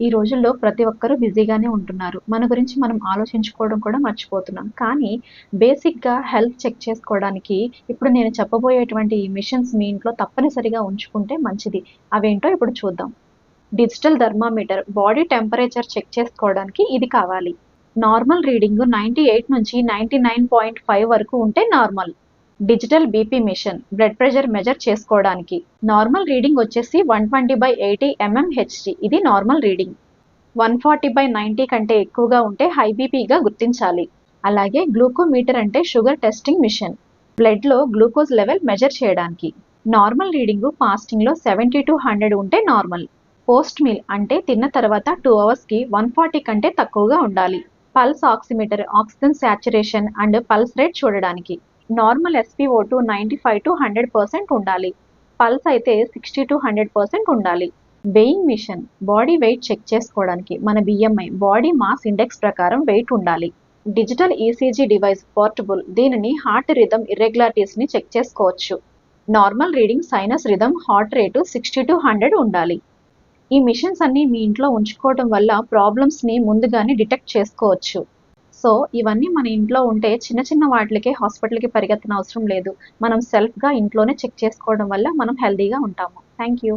ఈ రోజుల్లో ప్రతి ఒక్కరూ బిజీగానే ఉంటున్నారు. మన గురించి మనం ఆలోచించుకోవడం కూడా మర్చిపోతున్నాం. కానీ బేసిక్గా హెల్త్ చెక్ చేసుకోవడానికి ఇప్పుడు నేను చెప్పబోయేటువంటి ఈ మిషన్స్ మీ ఇంట్లో తప్పనిసరిగా ఉంచుకుంటే మంచిది. అవేంటో ఇప్పుడు చూద్దాం. Digital thermometer body temperature check చేసుకోవడానికి ఇది కావాలి. నార్మల్ రీడింగ్ నైంటీ ఎయిట్ నుంచి నైంటీ నైన్ పాయింట్ ఫైవ్ వరకు ఉంటే normal. Digital BP machine blood pressure measure చేసుకోవడానికి. నార్మల్ రీడింగ్ వచ్చేసి one twenty by eighty mmHg ఇది normal reading. One forty by ninety కంటే ఎక్కువగా ఉంటే హై బీపీగా గుర్తించాలి. అలాగే గ్లూకోమీటర్ అంటే షుగర్ టెస్టింగ్ మిషన్. బ్లడ్లో గ్లూకోజ్ లెవెల్ మెజర్ చేయడానికి. నార్మల్ రీడింగ్ ఫాస్టింగ్లో సెవెంటీ టు హండ్రెడ్ ఉంటే నార్మల్. పోస్ట్ మీల్ అంటే తిన్న తర్వాత టూ అవర్స్కి వన్ ఫార్టీ కంటే తక్కువగా ఉండాలి. Pulse oximeter oxygen saturation and pulse rate చూడడానికి. Normal SpO two ninety five to hundred percent ఉండాలి. పల్స్ అయితే సిక్స్టీ టు హండ్రెడ్ పర్సెంట్ ఉండాలి. Weighing machine body weight check చేసుకోవడానికి మన బిఎంఐ బాడీ మాస్ ఇండెక్స్ ప్రకారం వెయిట్ ఉండాలి. డిజిటల్ ఈసీజీ డివైస్ పోర్టబుల్ దీనిని heart rhythm ఇర్రెగ్యులారిటీస్ని చెక్ చేసుకోవచ్చు. Normal reading sinus rhythm heart rate sixty to hundred ఉండాలి. ఈ మిషన్స్ అన్ని మీ ఇంట్లో ఉంచుకోవడం వల్ల ప్రాబ్లమ్స్ని ముందుగానే డిటెక్ట్ చేసుకోవచ్చు. సో ఇవన్నీ మన ఇంట్లో ఉంటే చిన్న చిన్న వాటికే హాస్పిటల్కి పరిగెత్తన అవసరం లేదు. మనం సెల్ఫ్గా ఇంట్లోనే చెక్ చేసుకోవడం వల్ల మనం హెల్తీగా ఉంటాము. Thank you